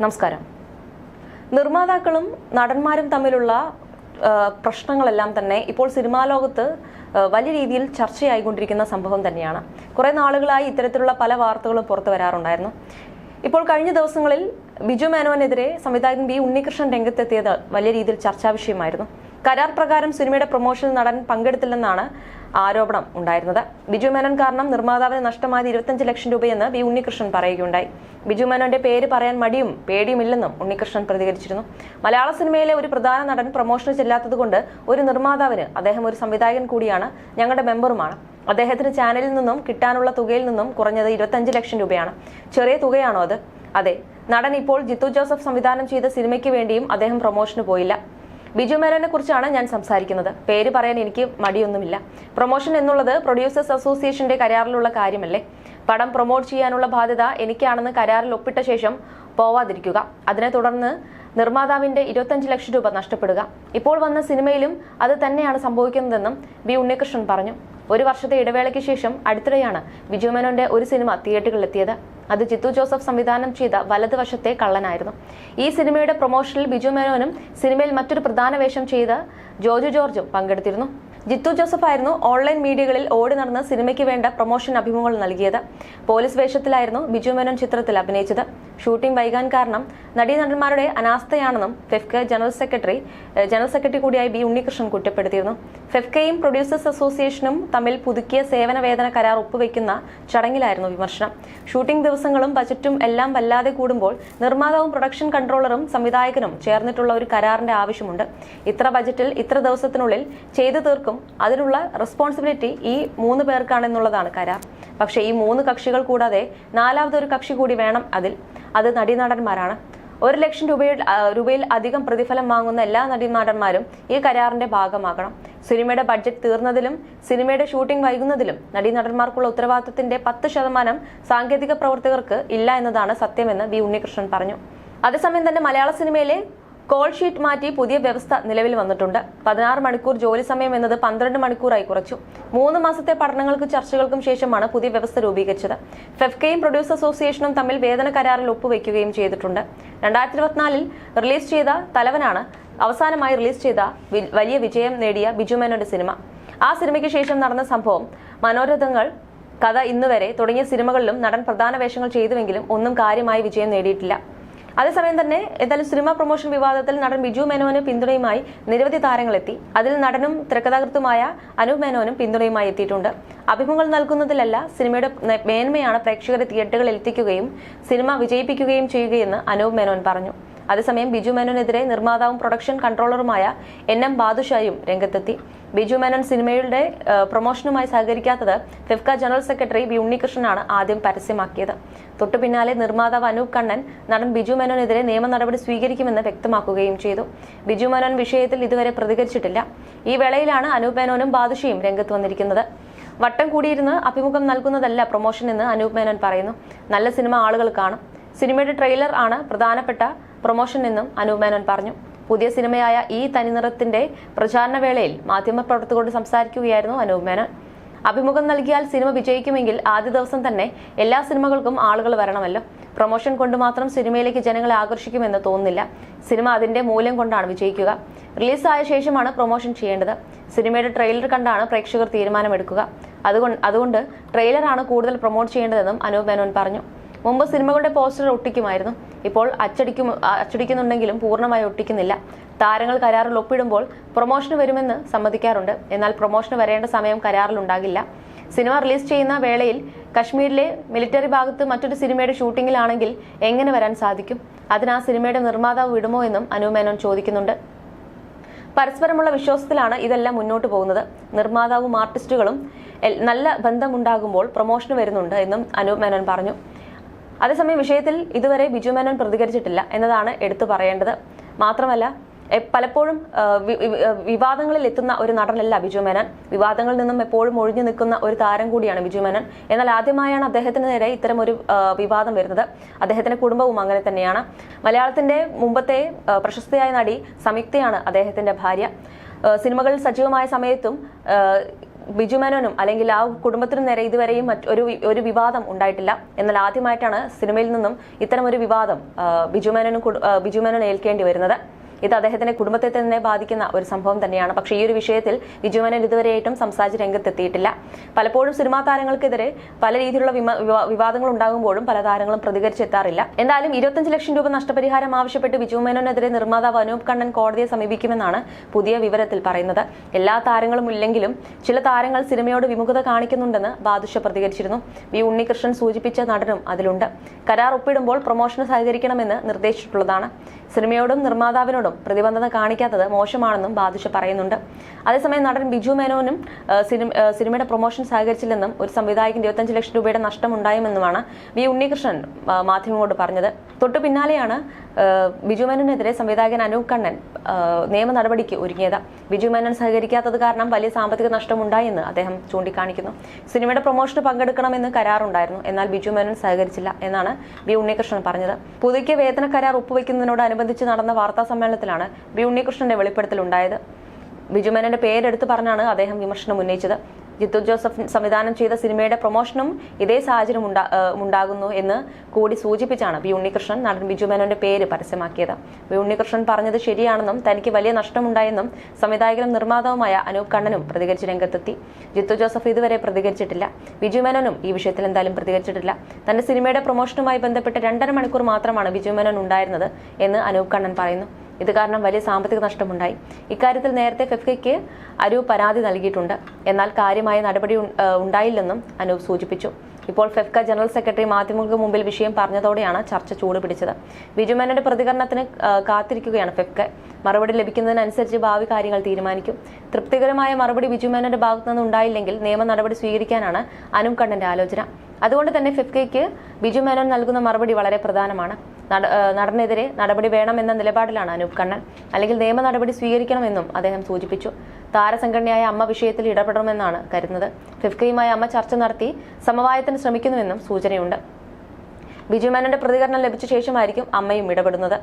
നമസ്കാരം. നിർമ്മാതാക്കളും നടന്മാരും തമ്മിലുള്ള പ്രശ്നങ്ങളെല്ലാം തന്നെ ഇപ്പോൾ സിനിമാ ലോകത്ത് വലിയ രീതിയിൽ ചർച്ചയായിക്കൊണ്ടിരിക്കുന്ന സംഭവം തന്നെയാണ്. കുറെ നാളുകളായി ഇത്തരത്തിലുള്ള പല വാർത്തകളും പുറത്തു വരാറുണ്ടായിരുന്നു. ഇപ്പോൾ കഴിഞ്ഞ ദിവസങ്ങളിൽ ബിജു മേനോനെതിരെ സംവിധായകൻ ബി ഉണ്ണികൃഷ്ണൻ രംഗത്തെത്തിയത് വലിയ രീതിയിൽ ചർച്ചാ വിഷയമായിരുന്നു. കരാർ പ്രകാരം സിനിമയുടെ പ്രൊമോഷനിൽ നടൻ പങ്കെടുത്തില്ലെന്നാണ് ആരോപണം ഉണ്ടായിരുന്നത്. ബിജു മേനോൻ കാരണം നിർമ്മാതാവിന് നഷ്ടമായത് ഇരുപത്തഞ്ച് ലക്ഷം രൂപയെന്ന് ബി ഉണ്ണികൃഷ്ണൻ പറയുകയുണ്ടായി. ബിജു മേനോന്റെ പേര് പറയാൻ മടിയും പേടിയുമില്ലെന്നും ഉണ്ണികൃഷ്ണൻ പ്രതികരിച്ചിരുന്നു. മലയാള സിനിമയിലെ ഒരു പ്രധാന നടൻ പ്രൊമോഷന് ചെല്ലാത്തതുകൊണ്ട് ഒരു നിർമ്മാതാവിന് അദ്ദേഹം ഒരു സംവിധായകൻ കൂടിയാണ് ഞങ്ങളുടെ മെമ്പറുമാണ്. അദ്ദേഹത്തിന് ചാനലിൽ നിന്നും കിട്ടാനുള്ള തുകയിൽ നിന്നും കുറഞ്ഞത് ഇരുപത്തഞ്ച് ലക്ഷം രൂപയാണ്. ചെറിയ തുകയാണോ അത്? അതെ. നടൻ ഇപ്പോൾ ജിത്തു ജോസഫ് സംവിധാനം ചെയ്ത സിനിമയ്ക്ക് വേണ്ടിയും അദ്ദേഹം പ്രൊമോഷന് പോയില്ല. ബിജു മേനോനെ കുറിച്ചാണ് ഞാൻ സംസാരിക്കുന്നത്. പേര് പറയാൻ എനിക്ക് മടിയൊന്നുമില്ല. പ്രൊമോഷൻ എന്നുള്ളത് പ്രൊഡ്യൂസേഴ്സ് അസോസിയേഷന്റെ കരാറിലുള്ള കാര്യമല്ലേ? പടം പ്രൊമോട്ട് ചെയ്യാനുള്ള ബാധ്യത എനിക്കാണെന്ന് കരാറിൽ ഒപ്പിട്ട ശേഷം പോവാതിരിക്കുക. അതിനെ തുടർന്ന് നിർമ്മാതാവിന്റെ ഇരുപത്തഞ്ച് ലക്ഷം രൂപ നഷ്ടപ്പെടുക. ഇപ്പോൾ വന്ന സിനിമയിലും അത് തന്നെയാണ് സംഭവിക്കുന്നതെന്നും ബി ഉണ്ണികൃഷ്ണൻ പറഞ്ഞു. ഒരു വർഷത്തെ ഇടവേളയ്ക്ക് ശേഷം അടുത്തിടെയാണ് വിജയമേനോന്റെ ഒരു സിനിമ തിയേറ്ററുകളിലെത്തിയത് അത് ജിത്തു ജോസഫ് സംവിധാനം ചെയ്ത വലതുവശത്തെ കള്ളനായിരുന്നു. ഈ സിനിമയുടെ പ്രൊമോഷനിൽ ബിജു മേനോനും സിനിമയിൽ മറ്റൊരു പ്രധാന വേഷം ചെയ്ത ജോജു ജോർജും പങ്കെടുത്തിരുന്നു. ജിത്തു ജോസഫ് ആയിരുന്നു ഓൺലൈൻ മീഡിയകളിൽ ഓടി നടന്ന് സിനിമയ്ക്ക് വേണ്ട പ്രൊമോഷൻ അഭിമുഖങ്ങൾ നൽകിയത്. പോലീസ് വേഷത്തിലായിരുന്നു ബിജു മേനോൻ ചിത്രത്തിൽ അഭിനയിച്ചത്. ഷൂട്ടിംഗ് വൈകാൻ കാരണം നടീനടന്മാരുടെ അനാസ്ഥയാണെന്നും FEFKA general secretary general secretary കൂടിയായ ബി ഉണ്ണികൃഷ്ണൻ കുറ്റപ്പെടുത്തിയിരുന്നു. ഫെഫ്കയും പ്രൊഡ്യൂസേഴ്സ് അസോസിയേഷനും തമ്മിൽ പുതുക്കിയ സേവന വേതന കരാർ ഒപ്പുവെക്കുന്ന ചടങ്ങിലായിരുന്നു വിമർശനം. ഷൂട്ടിംഗ് ദിവസങ്ങളും ബജറ്റും എല്ലാം വല്ലാതെ കൂടുമ്പോൾ നിർമ്മാതാവും പ്രൊഡക്ഷൻ കൺട്രോളറും സംവിധായകനും ചേർന്നിട്ടുള്ള ഒരു കരാറിന്റെ ആവശ്യമുണ്ട്. ഇത്ര ബജറ്റിൽ ഇത്ര ദിവസത്തിനുള്ളിൽ ചെയ്തു തീർക്കും. അതിനുള്ള റെസ്പോൺസിബിലിറ്റി ഈ മൂന്ന് പേർക്കാണെന്നുള്ളതാണ് കരാർ. പക്ഷേ ഈ മൂന്ന് കക്ഷികൾ കൂടാതെ നാലാമതൊരു കക്ഷി കൂടി വേണം അതിൽ. അത് നടീനടന്മാരാണ്. ഒരു ലക്ഷം രൂപയിൽ രൂപയിൽ അധികം പ്രതിഫലം വാങ്ങുന്ന എല്ലാ നടീനടന്മാരും ഈ കരാറിന്റെ ഭാഗമാകണം. സിനിമയുടെ ബഡ്ജറ്റ് തീർന്നതിലും സിനിമയുടെ ഷൂട്ടിംഗ് വൈകുന്നതിലും നടീനടന്മാർക്കുള്ള ഉത്തരവാദിത്തത്തിന്റെ പത്ത് ശതമാനം സാങ്കേതിക പ്രവർത്തകർക്ക് ഇല്ല എന്നതാണ് സത്യമെന്ന് വി ഉണ്ണികൃഷ്ണൻ പറഞ്ഞു. അതേസമയം തന്നെ മലയാള സിനിമയിലെ കോൾ ഷീറ്റ് മാറ്റി പുതിയ വ്യവസ്ഥ നിലവിൽ വന്നിട്ടുണ്ട്. പതിനാറ് മണിക്കൂർ ജോലി സമയം എന്നത് പന്ത്രണ്ട് മണിക്കൂറായി കുറച്ചു. മൂന്ന് മാസത്തെ പഠനങ്ങൾക്കും ചർച്ചകൾക്കും ശേഷമാണ് പുതിയ വ്യവസ്ഥ രൂപീകരിച്ചത്. ഫെഫ്കയും പ്രൊഡ്യൂസ് അസോസിയേഷനും തമ്മിൽ വേതന കരാറിൽ ഒപ്പുവെക്കുകയും ചെയ്തിട്ടുണ്ട്. രണ്ടായിരത്തി ഇരുപത്തിനാലിൽ റിലീസ് ചെയ്ത തലവനാണ് അവസാനമായി റിലീസ് ചെയ്ത വലിയ വിജയം നേടിയ ബിജുമേനോന്റെ സിനിമ. ആ സിനിമയ്ക്ക് ശേഷം നടന്ന സംഭവം മനോരഥങ്ങൾ കഥ ഇന്നുവരെ തുടങ്ങിയ സിനിമകളിലും നടൻ പ്രധാന വേഷങ്ങൾ ചെയ്തുവെങ്കിലും ഒന്നും കാര്യമായി വിജയം നേടിയിട്ടില്ല. അതേസമയം തന്നെ എന്തായാലും സിനിമ പ്രൊമോഷൻ വിവാദത്തിൽ നടൻ ബിജു മേനോന് പിന്തുണയുമായി നിരവധി താരങ്ങളെത്തി. അതിൽ നടനും തിരക്കഥാകൃത്തുമായ അനൂപ് മേനോനും പിന്തുണയുമായി എത്തിയിട്ടുണ്ട്. അഭിമുഖങ്ങൾ നൽകുന്നതിലല്ല സിനിമയുടെ മേന്മയാണ് പ്രേക്ഷകരെ തിയേറ്ററുകളിൽ എത്തിക്കുകയും സിനിമ വിജയിപ്പിക്കുകയും ചെയ്യുകയെന്ന് അനൂപ് മേനോൻ പറഞ്ഞു. അതേസമയം ബിജു മേനോനെതിരെ നിർമ്മാതാവും പ്രൊഡക്ഷൻ കൺട്രോളറുമായ എൻ എം ബാദുഷായും രംഗത്തെത്തി. ബിജു മേനോൻ സിനിമയുടെ പ്രൊമോഷനുമായി സഹകരിക്കാത്തത് ഫിഫ്ക ജനറൽ സെക്രട്ടറി ബി ഉണ്ണികൃഷ്ണനാണ് ആദ്യം പരസ്യമാക്കിയത്. തൊട്ടു പിന്നാലെ നിർമ്മാതാവ് അനൂപ് കണ്ണൻ നടൻ ബിജു മേനോനെതിരെ നിയമ നടപടി സ്വീകരിക്കുമെന്ന് വ്യക്തമാക്കുകയും ചെയ്തു. ബിജു മേനോൻ വിഷയത്തിൽ ഇതുവരെ പ്രതികരിച്ചിട്ടില്ല. ഈ വേളയിലാണ് അനൂപ് മേനോനും ബാദുഷയും രംഗത്ത് വന്നിരിക്കുന്നത്. വട്ടം കൂടിയിരുന്ന് അഭിമുഖം നൽകുന്നതല്ല പ്രൊമോഷൻ എന്ന് അനൂപ് മേനോൻ പറയുന്നു. നല്ല സിനിമ ആളുകൾ കാണും. സിനിമയുടെ ട്രെയിലർ ആണ് പ്രധാനപ്പെട്ട പ്രൊമോഷൻ എന്നും അനൂപ് മേനോൻ പറഞ്ഞു. പുതിയ സിനിമയായ ഈ തനിനിറത്തിന്റെ പ്രചാരണ വേളയിൽ മാധ്യമപ്രവർത്തകരോട് സംസാരിക്കുകയായിരുന്നു അനൂപ് അഭിമുഖം നൽകിയാൽ സിനിമ വിജയിക്കുമെങ്കിൽ ആദ്യ ദിവസം തന്നെ എല്ലാ സിനിമകൾക്കും ആളുകൾ വരണമല്ലോ. പ്രൊമോഷൻ കൊണ്ട് മാത്രം സിനിമയിലേക്ക് ജനങ്ങളെ ആകർഷിക്കുമെന്ന് തോന്നുന്നില്ല. സിനിമ അതിന്റെ മൂല്യം കൊണ്ടാണ് വിജയിക്കുക. റിലീസായ ശേഷമാണ് പ്രൊമോഷൻ ചെയ്യേണ്ടത്. സിനിമയുടെ ട്രെയിലർ കണ്ടാണ് പ്രേക്ഷകർ തീരുമാനമെടുക്കുക. അതുകൊണ്ട് അതുകൊണ്ട് ട്രെയിലറാണ് കൂടുതൽ പ്രൊമോട്ട് ചെയ്യേണ്ടതെന്നും അനൂപ് മേനോൻ പറഞ്ഞു. മുമ്പ് സിനിമകളുടെ പോസ്റ്റർ ഒട്ടിക്കുമായിരുന്നു. ഇപ്പോൾ അച്ചടിക്കും അച്ചടിക്കുന്നുണ്ടെങ്കിലും പൂർണമായി ഒട്ടിക്കുന്നില്ല. താരങ്ങൾ കരാറിൽ ഒപ്പിടുമ്പോൾ പ്രൊമോഷന് വരുമെന്ന് സമ്മതിക്കാറുണ്ട്. എന്നാൽ പ്രൊമോഷന് വരേണ്ട സമയം കരാറിൽ ഉണ്ടാകില്ല. സിനിമ റിലീസ് ചെയ്യുന്ന വേളയിൽ കശ്മീരിലെ മിലിറ്ററി ഭാഗത്ത് മറ്റൊരു സിനിമയുടെ ഷൂട്ടിങ്ങിലാണെങ്കിൽ എങ്ങനെ വരാൻ സാധിക്കും? അതിന് ആ സിനിമയുടെ നിർമ്മാതാവ് വിടുമോ എന്നും അനുമേനോൻ ചോദിക്കുന്നുണ്ട്. പരസ്പരമുള്ള വിശ്വാസത്തിലാണ് ഇതെല്ലാം മുന്നോട്ട് പോകുന്നത്. നിർമ്മാതാവും ആർട്ടിസ്റ്റുകളും നല്ല ബന്ധമുണ്ടാകുമ്പോൾ പ്രൊമോഷന് വരുന്നുണ്ട് എന്നും അനൂപ് മേനോൻ പറഞ്ഞു. അതേസമയം വിഷയത്തിൽ ഇതുവരെ ബിജു മേനോൻ പ്രതികരിച്ചിട്ടില്ല എന്നതാണ് എടുത്തു പറയേണ്ടത്. മാത്രമല്ല പലപ്പോഴും വിവാദങ്ങളിൽ എത്തുന്ന ഒരു നടനല്ല ബിജു മേനോൻ. വിവാദങ്ങളിൽ നിന്നും എപ്പോഴും ഒഴിഞ്ഞു നിൽക്കുന്ന ഒരു താരം കൂടിയാണ് ബിജു മേനോൻ. എന്നാൽ ആദ്യമായാണ് അദ്ദേഹത്തിന് നേരെ ഇത്തരം ഒരു വിവാദം വരുന്നത്. അദ്ദേഹത്തിന്റെ കുടുംബവും അങ്ങനെ തന്നെയാണ്. മലയാളത്തിന്റെ മുമ്പത്തെ പ്രശസ്തയായ നടി സംയുക്തയാണ് അദ്ദേഹത്തിന്റെ ഭാര്യ. സിനിമകളിൽ സജീവമായ സമയത്തും ബിജു മേനോനും അല്ലെങ്കിൽ ആ കുടുംബത്തിനു നേരെ ഇതുവരെയും മറ്റൊരു ഒരു വിവാദം ഉണ്ടായിട്ടില്ല. എന്നാൽ ആദ്യമായിട്ടാണ് സിനിമയിൽ നിന്നും ഇത്തരം ഒരു വിവാദം ബിജു മേനോനും ബിജു ഏൽക്കേണ്ടി വരുന്നത്. ഇത് അദ്ദേഹത്തിന്റെ കുടുംബത്തെ തന്നെ ബാധിക്കുന്ന ഒരു സംഭവം തന്നെയാണ്. പക്ഷേ ഈ ഒരു വിഷയത്തിൽ വിജു മേനോൻ ഇതുവരെയായിട്ടും സംസാരിച്ച് രംഗത്തെത്തിയിട്ടില്ല. പലപ്പോഴും സിനിമാ താരങ്ങൾക്കെതിരെ പല രീതിയിലുള്ള വിവാദങ്ങൾ ഉണ്ടാകുമ്പോഴും പല താരങ്ങളും പ്രതികരിച്ചെത്താറില്ല. എന്തായാലും ഇരുപത്തഞ്ച് ലക്ഷം രൂപ നഷ്ടപരിഹാരം ആവശ്യപ്പെട്ട് വിജു മേനോനെതിരെ നിർമ്മാതാവ് അനൂപ് കണ്ണൻ കോടതിയെ സമീപിക്കുമെന്നാണ് പുതിയ വിവരത്തിൽ പറയുന്നത്. എല്ലാ താരങ്ങളും ഇല്ലെങ്കിലും ചില താരങ്ങൾ സിനിമയോട് വിമുഖത കാണിക്കുന്നുണ്ടെന്ന് ബാദുഷ പ്രതികരിച്ചിരുന്നു. വി ഉണ്ണികൃഷ്ണൻ സൂചിപ്പിച്ച നടനും അതിലുണ്ട്. കരാർ ഒപ്പിടുമ്പോൾ പ്രൊമോഷന് സഹകരിക്കണമെന്ന് നിർദ്ദേശിച്ചിട്ടുള്ളതാണ്. സിനിമയോടും നിർമ്മാതാവിനോടും പ്രതിബദ്ധത കാണിക്കാത്തത് മോശമാണെന്നും ബാദുഷ പറയുന്നുണ്ട്. അതേസമയം നടൻ ബിജു മേനോനും സിനിമ സിനിമയുടെ പ്രൊമോഷൻ സഹകരിച്ചില്ലെന്നും ഒരു സംവിധായകൻ ഇരുപത്തഞ്ച് ലക്ഷം രൂപയുടെ നഷ്ടമുണ്ടായെന്നുമാണ് വി ഉണ്ണികൃഷ്ണൻ മാധ്യമങ്ങളോട് പറഞ്ഞത്. തൊട്ടു പിന്നാലെയാണ് ബിജു മേനോനെതിരെ സംവിധായകൻ അനൂപ് കണ്ണൻ നിയമ നടപടിക്ക് ഒരുങ്ങിയത്. ബിജു മേനോൻ സഹകരിക്കാത്തത് കാരണം വലിയ സാമ്പത്തിക നഷ്ടമുണ്ടായെന്ന് അദ്ദേഹം ചൂണ്ടിക്കാണിക്കുന്നു. സിനിമയുടെ പ്രൊമോഷന് പങ്കെടുക്കണമെന്ന് കരാറുണ്ടായിരുന്നു. എന്നാൽ ബിജു മേനോൻ സഹകരിച്ചില്ല എന്നാണ് ബി ഉണ്ണികൃഷ്ണൻ പറഞ്ഞത്. പുതുക്കിയ വേതന കരാർ ഒപ്പുവെക്കുന്നതിനോടനുബന്ധിച്ച് നടന്ന വാർത്താ സമ്മേളനത്തിലാണ് ബി ഉണ്ണികൃഷ്ണന്റെ വെളിപ്പെടുത്തലുണ്ടായത്. ബിജു മേനോന്റെ പേരെടുത്ത് പറഞ്ഞാണ് അദ്ദേഹം വിമർശനം ഉന്നയിച്ചത്. ജിത്തു ജോസഫ് സംവിധാനം ചെയ്ത സിനിമയുടെ പ്രൊമോഷനും ഇതേ സാഹചര്യം ഉണ്ടാ ഉണ്ടാകുന്നു എന്ന് കൂടി സൂചിപ്പിച്ചാണ് ബി ഉണ്ണികൃഷ്ണൻ നടൻ ബിജു മേനോന്റെ പേര് പരസ്യമാക്കിയത്. ബി ഉണ്ണികൃഷ്ണൻ പറഞ്ഞത് ശരിയാണെന്നും തനിക്ക് വലിയ നഷ്ടമുണ്ടായെന്നും സംവിധായകനും നിർമ്മാതാവുമായ അനൂപ് കണ്ണനും പ്രതികരിച്ച് രംഗത്തെത്തി. ജിത്തു ജോസഫ് ഇതുവരെ പ്രതികരിച്ചിട്ടില്ല. ബിജു മേനോനും ഈ വിഷയത്തിൽ എന്തായാലും പ്രതികരിച്ചിട്ടില്ല. തന്റെ സിനിമയുടെ പ്രൊമോഷനുമായി ബന്ധപ്പെട്ട് രണ്ടര മണിക്കൂർ മാത്രമാണ് ബിജു മേനോൻ ഉണ്ടായിരുന്നത് എന്ന് അനൂപ് കണ്ണൻ പറയുന്നു. ഇത് കാരണം വലിയ സാമ്പത്തിക നഷ്ടമുണ്ടായി. ഇക്കാര്യത്തിൽ നേരത്തെ ഫെഫ്കയ്ക്ക് അനൂപ് പരാതി നൽകിയിട്ടുണ്ട്. എന്നാൽ കാര്യമായ നടപടി ഉണ്ടായില്ലെന്നും അനൂപ് സൂചിപ്പിച്ചു. ഇപ്പോൾ ഫെഫ്ക ജനറൽ സെക്രട്ടറി മാധ്യമങ്ങൾക്ക് മുമ്പിൽ വിഷയം പറഞ്ഞതോടെയാണ് ചർച്ച ചൂടുപിടിച്ചത്. ബിജുമേനയുടെ പ്രതികരണത്തിന് കാത്തിരിക്കുകയാണ് ഫെഫ്ക. മറുപടി ലഭിക്കുന്നതിനനുസരിച്ച് ഭാവി കാര്യങ്ങൾ തീരുമാനിക്കും. തൃപ്തികരമായ മറുപടി ബിജുമേനയുടെ ഭാഗത്തുനിന്ന് ഉണ്ടായില്ലെങ്കിൽ നിയമ നടപടി സ്വീകരിക്കാനാണ് അനൂപ് കണ്ണന്റെ ആലോചന. അതുകൊണ്ട് തന്നെ ഫിഫ്കയ്ക്ക് ബിജു മേനോൻ നൽകുന്ന മറുപടി വളരെ പ്രധാനമാണ്. നടനെതിരെ നടപടി വേണമെന്ന നിലപാടിലാണ് അനൂപ് കണ്ണൻ. അല്ലെങ്കിൽ നിയമ നടപടി സ്വീകരിക്കണമെന്നും അദ്ദേഹം സൂചിപ്പിച്ചു. താരസംഘടനയായ അമ്മ വിഷയത്തിൽ ഇടപെടണമെന്നാണ് കരുതുന്നത്. ഫിഫ്കയുമായി അമ്മ ചർച്ച നടത്തി സമവായത്തിന് ശ്രമിക്കുന്നുവെന്നും സൂചനയുണ്ട്. ബിജു മേനോന്റെ പ്രതികരണം ലഭിച്ച ശേഷമായിരിക്കും അമ്മയും ഇടപെടുന്നത്.